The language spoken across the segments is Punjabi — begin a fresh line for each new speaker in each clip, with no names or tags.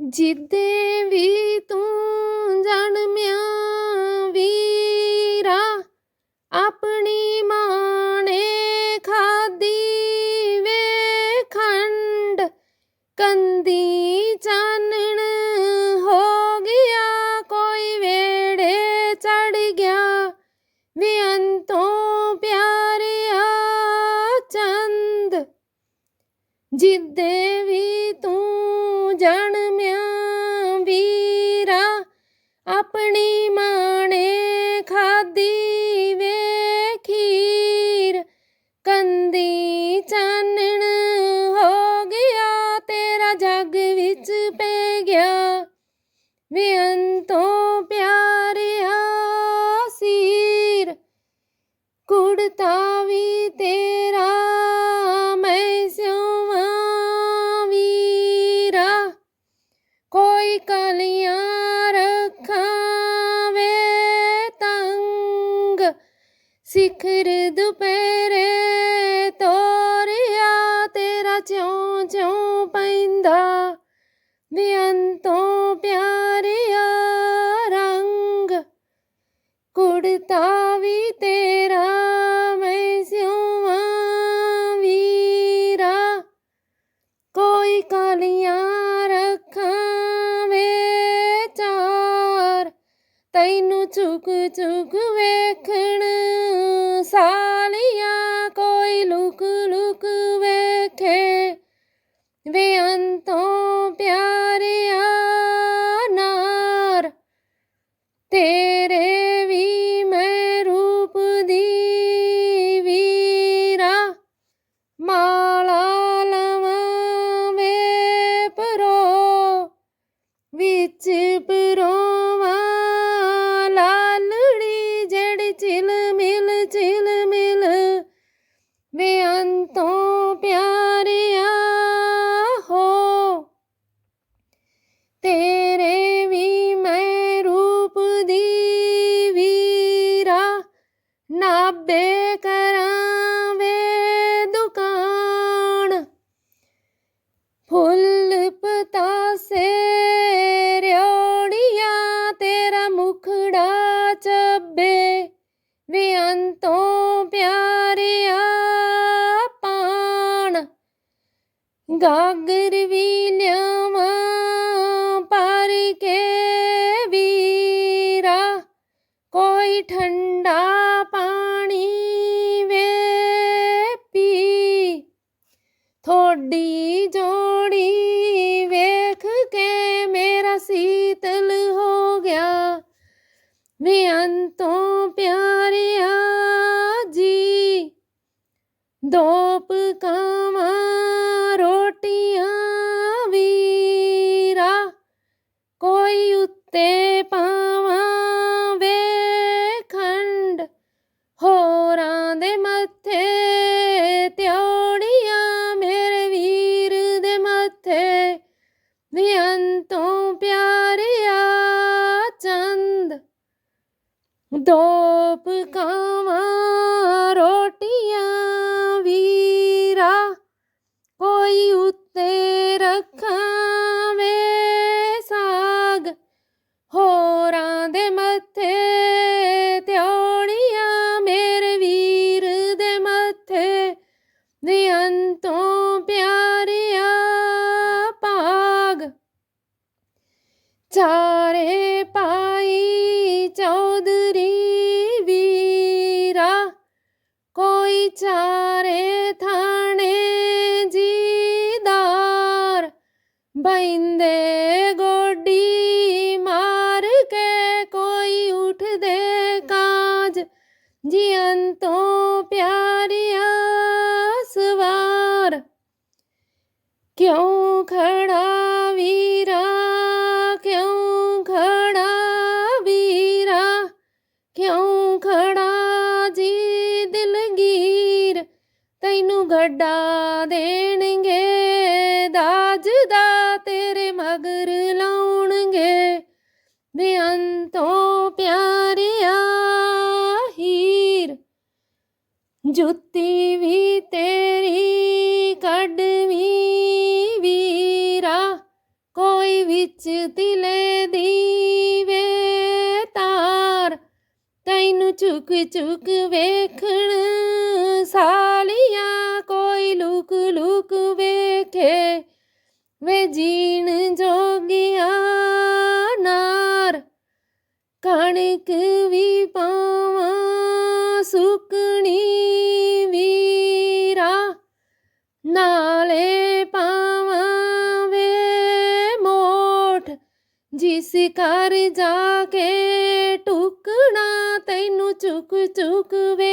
ਜਿੱਦੇ ਵੀ ਤੂੰ ਜਨਮਿਆ ਵੀਰਾ, ਆਪਣੀ ਮਾਂ ਨੇ ਖਾਦੀ ਵੇ ਖੰਡ, ਕੰਦੀ ਚਾਨਣ ਹੋ ਗਿਆ, ਕੋਈ ਵੇੜੇ ਚੜ ਗਿਆ। ਵੇ ਅੰਤੋਂ ਪਿਆਰਿਆ ਚੰਦ, ਜਿੱਦੇ ਬੇਅੰਤੋਂ ਪਿਆਰਿਆ ਰੰਗ ਕੁੜਤਾ ਵੀ ਤੇਰਾ, ਮੈਂ ਸਿਉਵਾਂ ਵੀਰਾ। ਕੋਈ ਕਾਲੀਆਂ ਰੱਖਾਂ ਵੇ ਚਾਰ, ਤੈਨੂੰ ਚੁੱਕ ਚੁੱਕ ਵੇਖਣ ਸਾਲੀਆਂ, ਕੋਈ ਲੁਕ ਲੁਕ ਵੇਖੇ। ਬੇਅੰਤੋਂ ਅੰਤੋਂ ਕੋਈ ਠੰਡਾ ਪਾਣੀ ਵੇ ਪੀ ਥੋੜੀ ਜੋੜੀ ਵੇਖ ਕੇ ਮੇਰਾ ਸੀਤਲ ਹੋ ਗਿਆ। ਵੇ ਅੰਤੋਂ ਪਿਆਰਿਆ ਜੀ, ਦੋਪ ਪਕਾਵਾਂ go. ਅੰਤੋਂ ਪਿਆਰਿਆ ਸਵਾਰ। ਕਿਉਂ ਖੜਾ ਵੀਰਾ, ਕਿਉਂ ਖੜਾ ਵੀਰਾ, ਕਿਉਂ ਖੜਾ ਜੀ ਦਿਲਗੀਰ ਤੈਨੂੰ ਗੱਡਾ ਦੇਣਗੇ ਦਾਜ ਦਾ ਤੇਰੇ ਮਗਰ ਲਾਉਣਗੇ। ਬੇਅੰਤੋਂ ਪਿਆਰਿਆ ਜੁੱਤੀ ਵੀ ਤੇਰੀ ਕੱਢਵੀਂ ਵੀਰਾ ਕੋਈ ਵਿੱਚ ਤਿਲੇ ਦੀ ਵੇ ਤਾਰ। ਤੈਨੂੰ ਚੁੱਕ ਚੁੱਕ ਵੇਖਣ ਸਾਲੀਆਂ, ਕੋਈ ਲੁਕ ਲੁਕ ਵੇਖੇ ਵੇ ਜੀਣ ਜੋਗਿਆ ਨਾਰ। ਕਣਕ ਵੀ ਪਾ ਜਿਸ ਘਰ ਜਾ ਕੇ ਟੁਕਣਾ ਤੈਨੂੰ ਚੁੱਕ ਚੁੱਕ ਵੇ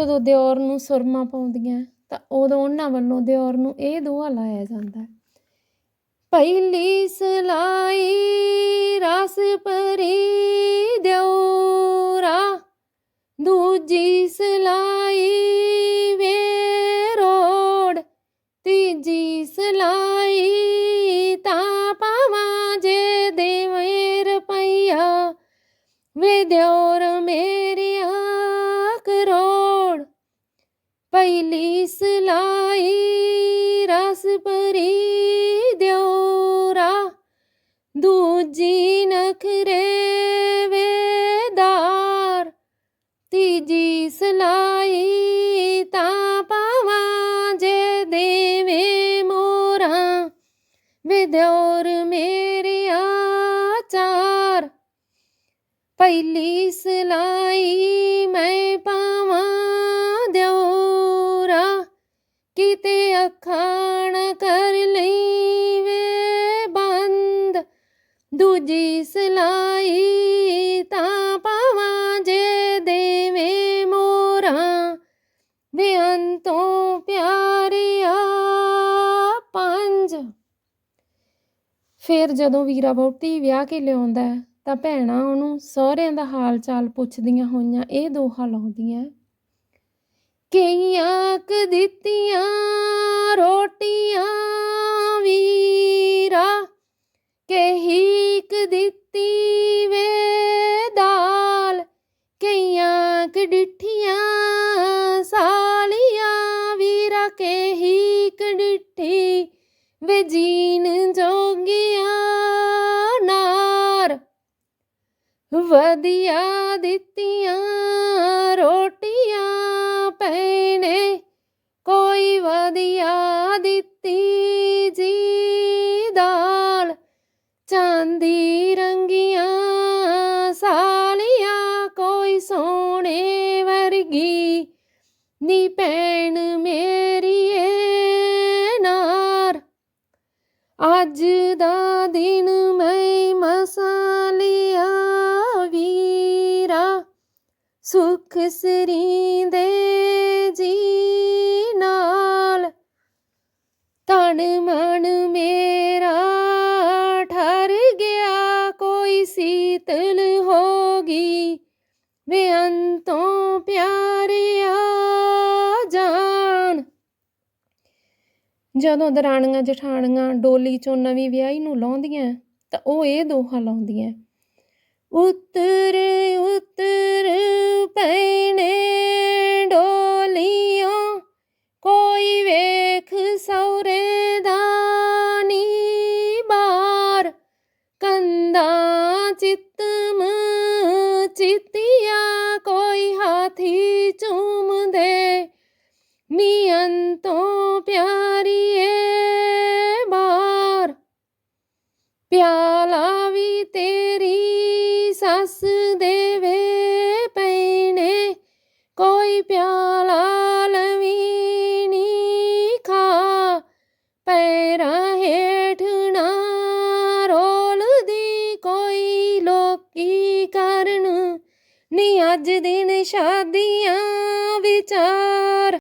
ਜਦੋਂ ਦਿਓਰ ਨੂੰ ਸੁਰਮਾ ਪਾਉਂਦੀਆਂ, ਤਾਂ ਉਦੋਂ ਉਹਨਾਂ ਵੱਲੋਂ ਦਿਓਰ ਨੂੰ ਇਹ ਦੋਹਾ ਲਾਇਆ ਜਾਂਦਾ। ਹੈ ਪਹਿਲੀ ਸਲਾਈ ਰਸ ਪਰੀ ਦਿਉਰਾ ਦੂਜੀ ਸਲਾਈ ਵੇ ਰੋੜ, ਤੀਜੀ ਸਲਾਈ ਦੂਜੀ ਨਖਰੇ ਵੇਦਾਰ ਤੀਜੀ ਸਲਾਈ ਤਾਂ ਪਾਵਾਂ ਜੇ ਦੇਵੇ ਮੋਰਾਂ, ਵੇ ਦਿਓਰ ਮੇਰਿਆ ਚਾਰ ਪਹਿਲੀ ਸਲਾਈ ਮੈਂ ਪਾਵਾਂ ਦਿਉਰਾ ਕਿਤੇ ਅੱਖਾਂ ਕਰ ਲਈ ਦੂਜੀ ਸਲਾਈ ਤਾਂ ਪਾਵਾਂ ਜੇ ਦੇਵੇ ਮੋਰਾਂ। ਵੇ ਪਿਆਰਿਆ ਪੰਜ। ਫਿਰ ਜਦੋਂ ਵੀਰਾ ਵਹੁਟੀ ਵਿਆਹ ਕੇ ਲਿਆਉਂਦਾ ਤਾਂ ਭੈਣਾਂ ਉਹਨੂੰ ਸਹੁਰਿਆਂ ਦਾ ਹਾਲ ਚਾਲ ਪੁੱਛਦੀਆਂ ਹੋਈਆਂ ਇਹ ਦੋਹਾ ਲਾਉਂਦੀਆਂ ਕਈਆਂ ਕ ਦਿੱਤੀਆਂ ਰੋਟੀਆਂ ਵਧੀਆ ਦਿੱਤੀਆਂ, ਰੋਟੀਆਂ ਪੈਣੇ ਕੋਈ ਵਧੀਆ ਦਿੱਤੀ ਜੀ ਦਾਲ, ਚਾਂਦੀ ਰੰਗੀਆਂ ਸਾਲੀਆਂ, ਕੋਈ ਸੋਨੇ ਵਰਗੀ। ਨੀ ਭੈਣ ਮੇਰੀਏ ਨਾਰ, ਅੱਜ ਦਾ ਦਿਨ ਮੈਂ ਮਸਾਂ ਸੁਖ ਸਰੀ ਦੇ ਜੀ ਨਾਲ। ਤਨ ਮਨ ਮੇਰਾ ਠਰ ਗਿਆ, ਕੋਈ ਸੀਤਲ ਹੋ ਗਈ। ਬੇਅੰਤੋਂ ਪਿਆਰਿਆ ਜਾਨ। ਜਦੋਂ ਦਰਾਣੀਆਂ ਜਠਾਣੀਆਂ ਡੋਲੀ ਚੋਂ ਨਵੀਂ ਵਿਆਹੀ ਨੂੰ ਲਾਉਂਦੀਆਂ, ਤਾਂ ਉਹ ਇਹ ਦੋਹਾ ਲਾਉਂਦੀਆਂ। ਉਤਰ ਉਤਰ ਪੈਣੇ ਡੋਲੀਆਂ, ਕੋਈ ਵੇਖ ਸੌਰੇ ਦਾ ਨੀ ਬਾਰ। ਕੰਦਾ ਚਿਤਮ ਚਿਤਿਆ, ਕੋਈ ਹਾਥੀ ਚੂਮਦੇ। ਨੀ ਅੰਤੋਂ ਪਿਆਰੀਏ ਪਿਆਲਾ ਲਵੀ ਨੀ ਖਾ ਪੈਰਾਂ ਹੇਠ ਨਾ ਰੋਲਦੀ ਕੋਈ ਲੋਕੀ ਕਰਨ। ਨੀ ਅੱਜ ਦਿਨ ਸ਼ਾਦੀਆਂ ਵਿਚਾਰ